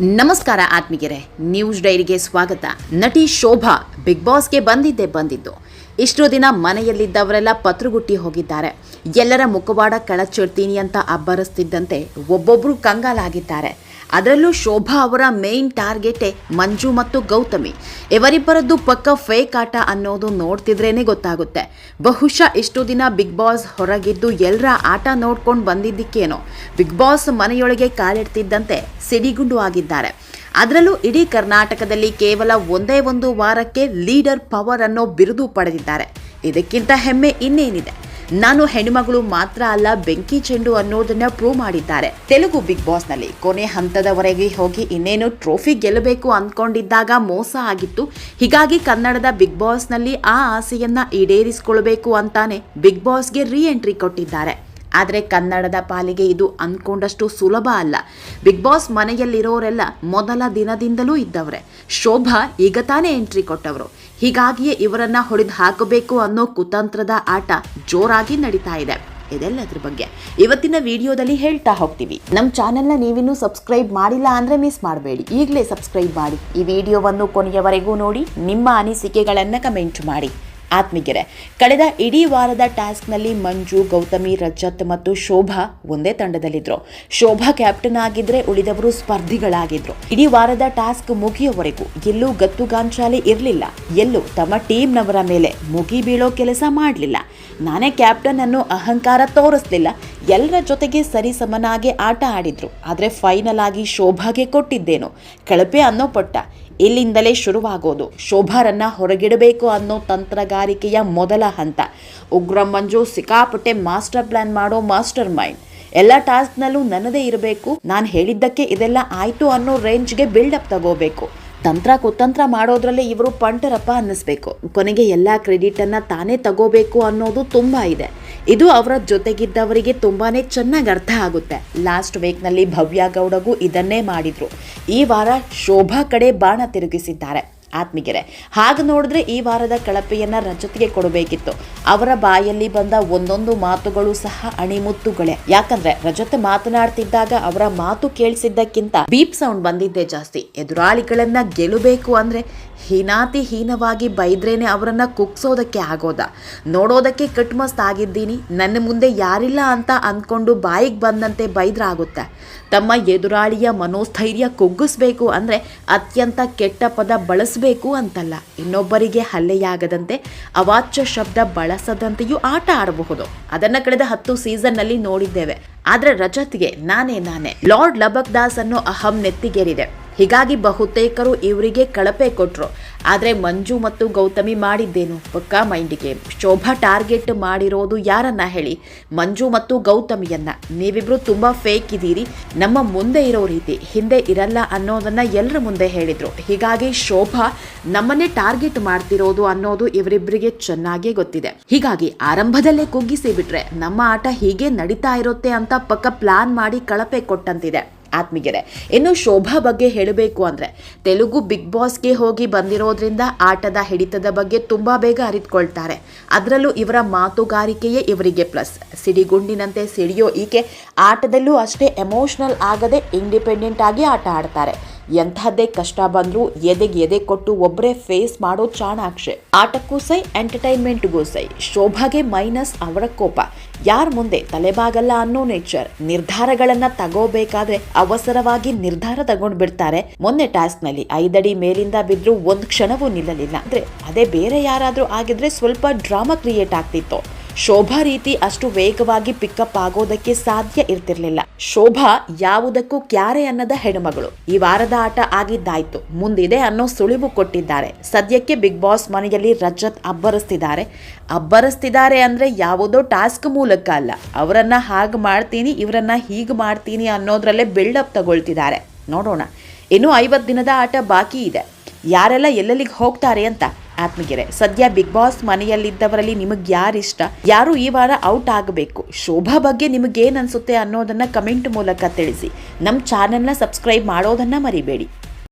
ನಮಸ್ಕಾರ ಆತ್ಮಿಗೆರೆ ನ್ಯೂಸ್ ಡೈರಿಗೆ ಸ್ವಾಗತ. ನಟಿ ಶೋಭಾ ಬಿಗ್ ಬಾಸ್ಗೆ ಬಂದಿದ್ದೇ ಬಂದಿದ್ದು. ಇಷ್ಟು ದಿನ ಮನೆಯಲ್ಲಿದ್ದವರೆಲ್ಲ ಪತ್ರುಗುಟ್ಟಿ ಹೋಗಿದ್ದಾರೆ. ಎಲ್ಲರ ಮುಖವಾಡ ಕಳಚಿಡ್ತೀನಿ ಅಂತ ಅಬ್ಬರಿಸ್ತಿದ್ದಂತೆ ಒಬ್ಬೊಬ್ಬರು ಕಂಗಾಲಾಗಿದ್ದಾರೆ. ಅದರಲ್ಲೂ ಶೋಭಾ ಅವರ ಮೇನ್ ಟಾರ್ಗೆಟೇ ಮಂಜು ಮತ್ತು ಗೌತಮಿ. ಇವರಿಬ್ಬರದ್ದು ಪಕ್ಕ ಫೇಕ್ ಆಟ ಅನ್ನೋದು ನೋಡ್ತಿದ್ರೇನೆ ಗೊತ್ತಾಗುತ್ತೆ. ಬಹುಶಃ ಇಷ್ಟು ದಿನ ಬಿಗ್ ಬಾಸ್ ಹೊರಗಿದ್ದು ಎಲ್ಲರ ಆಟ ನೋಡ್ಕೊಂಡು ಬಂದಿದ್ದಕ್ಕೇನೋ. ಬಿಗ್ ಬಾಸ್ ಮನೆಯೊಳಗೆ ಕಾಲಿಡ್ತಿದ್ದಂತೆ ಸಿಡಿಗುಂಡು ಆಗಿದ್ದಾರೆ. ಅದರಲ್ಲೂ ಇಡೀ ಕರ್ನಾಟಕದಲ್ಲಿ ಕೇವಲ ಒಂದೇ ಒಂದು ವಾರಕ್ಕೆ ಲೀಡರ್ ಪವರ್ ಅನ್ನೋ ಬಿರುದು ಪಡೆದಿದ್ದಾರೆ. ಇದಕ್ಕಿಂತ ಹೆಮ್ಮೆ ಇನ್ನೇನಿದೆ? ನಾನು ಹೆಣ್ಣುಮಗಳು ಮಾತ್ರ ಅಲ್ಲ, ಬೆಂಕಿ ಚೆಂಡು ಅನ್ನೋದನ್ನ ಪ್ರೂವ್ ಮಾಡಿದ್ದಾರೆ. ತೆಲುಗು ಬಿಗ್ ಬಾಸ್ನಲ್ಲಿ ಕೊನೆ ಹಂತದವರೆಗೆ ಹೋಗಿ ಇನ್ನೇನು ಟ್ರೋಫಿ ಗೆಲ್ಲಬೇಕು ಅಂದ್ಕೊಂಡಿದ್ದಾಗ ಮೋಸ ಆಗಿತ್ತು. ಹೀಗಾಗಿ ಕನ್ನಡದ ಬಿಗ್ ಬಾಸ್ನಲ್ಲಿ ಆ ಆಸೆಯನ್ನ ಈಡೇರಿಸಿಕೊಳ್ಬೇಕು ಅಂತಾನೆ ಬಿಗ್ ಬಾಸ್ಗೆ ರೀ ಎಂಟ್ರಿ ಕೊಟ್ಟಿದ್ದಾರೆ. ಆದರೆ ಕನ್ನಡದ ಪಾಲಿಗೆ ಇದು ಅಂದ್ಕೊಂಡಷ್ಟು ಸುಲಭ ಅಲ್ಲ. ಬಿಗ್ ಬಾಸ್ ಮನೆಯಲ್ಲಿರೋರೆಲ್ಲ ಮೊದಲ ದಿನದಿಂದಲೂ ಇದ್ದವ್ರೆ. ಶೋಭಾ ಈಗ ತಾನೇ ಎಂಟ್ರಿ ಕೊಟ್ಟವರು. ಹೀಗಾಗಿಯೇ ಇವರನ್ನ ಹೊಡೆದು ಹಾಕಬೇಕು ಅನ್ನೋ ಕುತಂತ್ರದ ಆಟ ಜೋರಾಗಿ ನಡೀತಾ ಇದೆ. ಇದೆಲ್ಲದ್ರ ಬಗ್ಗೆ ಇವತ್ತಿನ ವಿಡಿಯೋದಲ್ಲಿ ಹೇಳ್ತಾ ಹೋಗ್ತೀವಿ. ನಮ್ಮ ಚಾನೆಲ್ನ ನೀವಿನ್ನೂ ಸಬ್ಸ್ಕ್ರೈಬ್ ಮಾಡಿಲ್ಲ ಅಂದರೆ ಮಿಸ್ ಮಾಡಬೇಡಿ. ಈಗಲೇ ಸಬ್ಸ್ಕ್ರೈಬ್ ಮಾಡಿ. ಈ ವಿಡಿಯೋವನ್ನು ಕೊನೆಯವರೆಗೂ ನೋಡಿ, ನಿಮ್ಮ ಅನಿಸಿಕೆಗಳನ್ನು ಕಮೆಂಟ್ ಮಾಡಿ. ಆತ್ಮಿಗೆರೆ ಕಳೆದ ಇಡೀ ವಾರದ ಟಾಸ್ಕ್ನಲ್ಲಿ ಮಂಜು, ಗೌತಮಿ, ರಜತ್ ಮತ್ತು ಶೋಭಾ ಒಂದೇ ತಂಡದಲ್ಲಿದ್ದರು ಶೋಭಾ ಕ್ಯಾಪ್ಟನ್ ಆಗಿದ್ರೆ ಉಳಿದವರು ಸ್ಪರ್ಧಿಗಳಾಗಿದ್ರು. ಇಡೀ ವಾರದ ಟಾಸ್ಕ್ ಮುಗಿಯುವವರೆಗೂ ಎಲ್ಲೂ ಗತ್ತುಗಾಂಚಾಲಿ ಇರಲಿಲ್ಲ. ಎಲ್ಲೂ ತಮ್ಮ ಟೀಮ್ನವರ ಮೇಲೆ ಮುಗಿ ಬೀಳೋ ಕೆಲಸ ಮಾಡಲಿಲ್ಲ. ನಾನೇ ಕ್ಯಾಪ್ಟನ್ ಅನ್ನು ಅಹಂಕಾರ ತೋರಿಸ್ಲಿಲ್ಲ. ಎಲ್ಲರ ಜೊತೆಗೆ ಸರಿ ಸಮನಾಗಿ ಆಟ ಆಡಿದ್ರು. ಆದರೆ ಫೈನಲ್ ಆಗಿ ಶೋಭಾಗೆ ಕೊಟ್ಟಿದ್ದೇನು. ಕಳಪೆ ಅನ್ನೋ ಪಟ್ಟ. ಇಲ್ಲಿಂದಲೇ ಶುರುವಾಗೋದು. ಶೋಭಾರನ್ನ ಹೊರಗಿಡಬೇಕು ಅನ್ನೋ ತಂತ್ರಗಾರಿಕೆಯ ಮೊದಲ ಹಂತ. ಉಗ್ರ ಮಂಜು ಸಿಕ್ಕಾಪಟ್ಟೆ ಮಾಸ್ಟರ್ ಪ್ಲಾನ್ ಮಾಡೋ ಮಾಸ್ಟರ್ ಮೈಂಡ್ ಎಲ್ಲ ಟಾಸ್ಕ್ನಲ್ಲೂ ನನ್ನದೇ ಇರಬೇಕು. ನಾನು ಹೇಳಿದ್ದಕ್ಕೆ ಇದೆಲ್ಲ ಆಯಿತು ಅನ್ನೋ ರೇಂಜ್ಗೆ ಬಿಲ್ಡಪ್ ತಗೋಬೇಕು. ತಂತ್ರ ಕುತಂತ್ರ ಮಾಡೋದ್ರಲ್ಲೇ ಇವರು ಪಂಟರಪ್ಪ ಅನ್ನಿಸ್ಬೇಕು. ಕೊನೆಗೆ ಎಲ್ಲ ಕ್ರೆಡಿಟನ್ನು ತಾನೇ ತಗೋಬೇಕು ಅನ್ನೋದು ತುಂಬ ಇದೆ. ಇದು ಅವರ ಜೊತೆಗಿದ್ದವರಿಗೆ ತುಂಬಾ ಚೆನ್ನಾಗಿ ಅರ್ಥ ಆಗುತ್ತೆ. ಲಾಸ್ಟ್ ವೀಕ್ನಲ್ಲಿ ಭವ್ಯ ಗೌಡಗೂ ಇದನ್ನೇ ಮಾಡಿದರು. ಈ ವಾರ ಶೋಭಾ ಕಡೆ ಬಾಣ ತಿರುಗಿಸಿದ್ದಾರೆ. ಆತ್ಮಿಗೆರೆ ಹಾಗೆ ನೋಡಿದ್ರೆ ಈ ವಾರದ ಕಳಪೆಯನ್ನ ರಜತಿಗೆ ಕೊಡಬೇಕಿತ್ತು. ಅವರ ಬಾಯಲ್ಲಿ ಬಂದ ಒಂದೊಂದು ಮಾತುಗಳು ಸಹ ಅಣಿಮುತ್ತುಗಳೇ. ಯಾಕಂದ್ರೆ ರಜತ್ ಮಾತನಾಡ್ತಿದ್ದಾಗ ಅವರ ಮಾತು ಕೇಳಿಸಿದ್ದಕ್ಕಿಂತ ಬೀಪ್ ಸೌಂಡ್ ಬಂದಿದ್ದೆ ಜಾಸ್ತಿ. ಎದುರಾಳಿಗಳನ್ನ ಗೆಲ್ಲಬೇಕು ಅಂದ್ರೆ ಹೀನಾತಿ ಹೀನವಾಗಿ ಬೈದ್ರೇನೆ ಅವರನ್ನ ಕುಗ್ಸೋದಕ್ಕೆ ಆಗೋದ. ನೋಡೋದಕ್ಕೆ ಕಟ್ಮಸ್ತ್ ಆಗಿದ್ದೀನಿ, ನನ್ನ ಮುಂದೆ ಯಾರಿಲ್ಲ ಅಂತ ಅಂದ್ಕೊಂಡು ಬಾಯಿಗೆ ಬಂದಂತೆ ಬೈದ್ರಾಗುತ್ತೆ. ತಮ್ಮ ಎದುರಾಳಿಯ ಮನೋಸ್ಥೈರ್ಯ ಕುಗ್ಗಿಸ್ಬೇಕು ಅಂದ್ರೆ ಅತ್ಯಂತ ಕೆಟ್ಟ ಪದ ಬಳಸಬೇಕು. ಅಂತಲ್ಲ. ಇನ್ನೊಬ್ಬರಿಗೆ ಹಲ್ಲೆಯಾಗದಂತೆ ಅವಾಚ್ಯ ಶಬ್ದ ಬಳಸದಂತೆಯೂ ಆಟ ಆಡಬಹುದು. ಅದನ್ನ ಕಳೆದ ಹತ್ತು ಸೀಸನ್ನಲ್ಲಿ ನೋಡಿದ್ದೇವೆ. ಆದರೆ ರಜತ್ಗೆ ನಾನೇ ನಾನೇ. ಲಾರ್ಡ್ ಲಬಕ್ ದಾಸ್ ಅನ್ನು ಅಹಂ ನೆತ್ತಿಗೇರಿದೆ. ಹೀಗಾಗಿ ಬಹುತೇಕರು ಇವರಿಗೆ ಕಳಪೆ ಕೊಟ್ಟರು ಆದರೆ ಮಂಜು ಮತ್ತು ಗೌತಮಿ ಮಾಡಿದ್ದೇನು? ಪಕ್ಕಾ ಮೈಂಡಿಗೆ. ಶೋಭಾ ಟಾರ್ಗೆಟ್ ಮಾಡಿರೋದು ಯಾರನ್ನ ಹೇಳಿ? ಮಂಜು ಮತ್ತು ಗೌತಮಿಯನ್ನ. ನೀವಿಬ್ರು ತುಂಬಾ ಫೇಕ್ ಇದ್ದೀರಿ ನಮ್ಮ ಮುಂದೆ ಇರೋ ರೀತಿ, ಹಿಂದೆ ಇರಲ್ಲ ಅನ್ನೋದನ್ನ ಎಲ್ಲರ ಮುಂದೆ ಹೇಳಿದ್ರು. ಹೀಗಾಗಿ ಶೋಭಾ ನಮ್ಮನ್ನೇ ಟಾರ್ಗೆಟ್ ಮಾಡ್ತಿರೋದು ಅನ್ನೋದು ಇವರಿಬ್ಬರಿಗೆ ಚೆನ್ನಾಗೇ ಗೊತ್ತಿದೆ. ಹೀಗಾಗಿ ಆರಂಭದಲ್ಲೇ ಕುಗ್ಗಿಸಿ ಬಿಟ್ರೆ ನಮ್ಮ ಆಟ ಹೀಗೆ ನಡೀತಾ ಇರುತ್ತೆ ಅಂತ ಪಕ್ಕ ಪ್ಲಾನ್ ಮಾಡಿ ಕಳಪೆ ಕೊಟ್ಟಂತಿದೆ. ಆತ್ಮಿಗೆರೆ ಇನ್ನು ಶೋಭಾ ಬಗ್ಗೆ ಹೇಳಬೇಕು ಅಂದರೆ, ತೆಲುಗು ಬಿಗ್ ಬಾಸ್ಗೆ ಹೋಗಿ ಬಂದಿರೋದ್ರಿಂದ ಆಟದ ಹಿಡಿತದ ಬಗ್ಗೆ ತುಂಬ ಬೇಗ ಅರಿತುಕೊಳ್ತಾರೆ. ಅದರಲ್ಲೂ ಇವರ ಮಾತುಗಾರಿಕೆಯೇ ಇವರಿಗೆ ಪ್ಲಸ್ ಸಿಡಿಗುಂಡಿನಂತೆ ಸಿಡಿಯೋ ಈಕೆ ಆಟದಲ್ಲೂ ಅಷ್ಟೇ ಎಮೋಷ್ನಲ್ ಆಗದೆ ಇಂಡಿಪೆಂಡೆಂಟ್ ಆಗಿ ಆಟ ಆಡ್ತಾರೆ. ಎಂಥದ್ದೇ ಕಷ್ಟ ಬಂದರೂ ಎದೆಗೆ ಎದೆ ಕೊಟ್ಟು ಒಬ್ಬರೇ ಫೇಸ್ ಮಾಡೋ ಚಾಣಾಕ್ಷೆ. ಆಟಕ್ಕೂ ಸೈ, ಎಂಟರ್ಟೈನ್ಮೆಂಟ್ಗೂ ಸೈ. ಶೋಭಾಗೆ ಮೈನಸ್ ಅವರ ಕೋಪ. ಯಾರ ಮುಂದೆ ತಲೆಬಾಗಲ್ಲ ಅನ್ನೋ ನೇಚರ್ ನಿರ್ಧಾರಗಳನ್ನ ತಗೋಬೇಕಾದ್ರೆ ಅವಸರವಾಗಿ ನಿರ್ಧಾರ ತಗೊಂಡ್ಬಿಡ್ತಾರೆ. ಮೊನ್ನೆ ಟಾಸ್ಕ್ನಲ್ಲಿ ಐದಡಿ ಮೇಲಿಂದ ಬಿದ್ರು ಒಂದ್ ಕ್ಷಣವೂ ನಿಲ್ಲಲಿಲ್ಲ. ಅಂದ್ರೆ ಅದೇ ಬೇರೆ ಯಾರಾದ್ರೂ ಆಗಿದ್ರೆ ಸ್ವಲ್ಪ ಡ್ರಾಮಾ ಕ್ರಿಯೇಟ್ ಆಗ್ತಿತ್ತು. ಶೋಭಾ ರೀತಿ ಅಷ್ಟು ವೇಗವಾಗಿ ಪಿಕಪ್ ಆಗೋದಕ್ಕೆ ಸಾಧ್ಯ ಇರ್ತಿರ್ಲಿಲ್ಲ. ಶೋಭಾ ಯಾವುದಕ್ಕೂ ಕ್ಯಾರೆ ಅನ್ನದ ಹೆಣ್ಮಗಳು. ಈ ವಾರದ ಆಟ ಆಗಿದ್ದಾಯ್ತು. ಮುಂದಿದೆ ಅನ್ನೋ ಸುಳಿವು ಕೊಟ್ಟಿದ್ದಾರೆ. ಸದ್ಯಕ್ಕೆ ಬಿಗ್ ಬಾಸ್ ಮನೆಯಲ್ಲಿ ರಜತ್ ಅಬ್ಬರಿಸ್ತಿದ್ದಾರೆ. ಅಬ್ಬರಿಸ್ತಿದ್ದಾರೆ ಅಂದ್ರೆ ಯಾವುದೋ ಟಾಸ್ಕ್ ಮೂಲಕ ಅಲ್ಲ. ಅವರನ್ನ ಹಾಗೆ ಮಾಡ್ತೀನಿ, ಇವರನ್ನ ಹೀಗೆ ಮಾಡ್ತೀನಿ ಅನ್ನೋದ್ರಲ್ಲೇ ಬಿಲ್ಡಪ್ ತಗೊಳ್ತಿದ್ದಾರೆ. ನೋಡೋಣ. ಇನ್ನು ಐವತ್ತು ದಿನದ ಆಟ ಬಾಕಿ ಇದೆ. ಯಾರೆಲ್ಲ ಎಲ್ಲೆಲ್ಲಿಗೆ ಹೋಗ್ತಾರೆ ಅಂತ ಆತ್ಮಗೆರೆ. ಸದ್ಯ ಬಿಗ್ ಬಾಸ್ ಮನೆಯಲ್ಲಿದ್ದವರಲ್ಲಿ ನಿಮಗೆ ಯಾರಿಷ್ಟ? ಯಾರು ಈ ವಾರ ಔಟ್ ಆಗಬೇಕು? ಶೋಭಾ ಬಗ್ಗೆ ನಿಮಗೇನು ಅನಿಸುತ್ತೆ ಅನ್ನೋದನ್ನ ಕಮೆಂಟ್ ಮೂಲಕ ತಿಳಿಸಿ. ನಮ್ಮ ಚಾನೆಲ್ನ ಸಬ್ಸ್ಕ್ರೈಬ್ ಮಾಡೋದನ್ನ ಮರಿಬೇಡಿ.